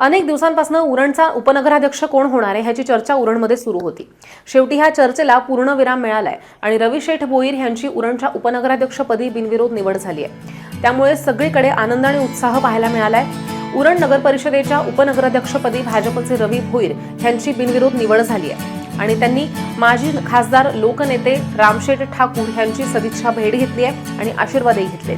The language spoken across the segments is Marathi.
अनेक दिवसांपासून उरणचा उपनगराध्यक्ष कोण होणार आहे ह्याची चर्चा उरणमध्ये सुरू होती. शेवटी ह्या चर्चेला पूर्णविराम मिळालाय आणि रवी शेठ भोईर यांची उरणच्या उपनगराध्यक्षपदी बिनविरोध निवड झाली आहे. त्यामुळे सगळीकडे आनंद आणि उत्साह पाहायला मिळालाय. उरण नगर परिषदेच्या उपनगराध्यक्षपदी भाजपचे रवी भोईर यांची बिनविरोध निवड झाली आहे. आणि त्यांनी माजी खासदार लोकनेते रामशेठ ठाकूर यांची सदिच्छा भेट घेतली आहे आणि आशीर्वादही घेतले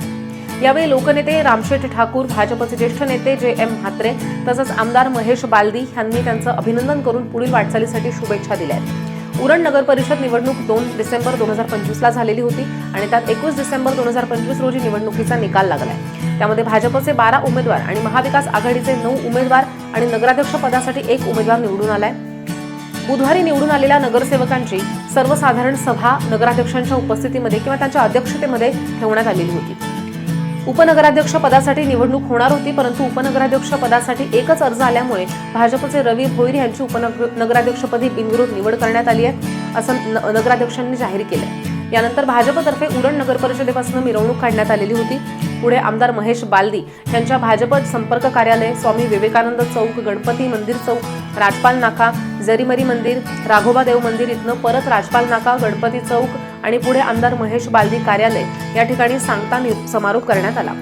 यावेळी लोकनेते रामशेठ ठाकूर भाजपचे ज्येष्ठ नेते जे एम म्हात्रे तसंच आमदार महेश बालदी यांनी त्यांचं अभिनंदन करून पुढील वाटचालीसाठी शुभेच्छा दिल्या आहेत. उरण नगर परिषद निवडणूक दोन डिसेंबर दोन हजार पंचवीसला झालेली होती आणि त्यात एकवीस डिसेंबर दोन हजार पंचवीस रोजी निवडणुकीचा निकाल लागलाय. त्यामध्ये भाजपचे बारा उमेदवार आणि महाविकास आघाडीचे नऊ उमेदवार आणि नगराध्यक्ष पदासाठी एक उमेदवार निवडून आलाय. बुधवारी निवडून आलेल्या नगरसेवकांची सर्वसाधारण सभा नगराध्यक्षांच्या उपस्थितीमध्ये किंवा त्यांच्या अध्यक्षतेमध्ये ठेवण्यात आलेली होती. उपनगराध्यक्ष पदासाठी निवडणूक होणार होती परंतु उपनगराध्यक्ष पदासाठी एकच अर्ज आल्यामुळे भाजपचे रवी भोईर यांची उपनगराध्यक्षपदी बिनविरोध निवड करण्यात आली आहे असं न- नगराध्यक्षांनी जाहीर केलं यानंतर भाजपतर्फे उरण नगर परिषदेपासून मिरवणूक काढण्यात आलेली होती. पुढे आमदार महेश बालदी यांच्या भाजप संपर्क कार्यालय स्वामी विवेकानंद चौक गणपती मंदिर चौक राजपाल नाका जरीमरी मंदिर राघोबा देव मंदिर इथनं परत राजपाल नाका गणपती चौक आणि पुढे आमदार महेश बालदी कार्यालय या ठिकाणी सांगता समारोप करण्यात आला.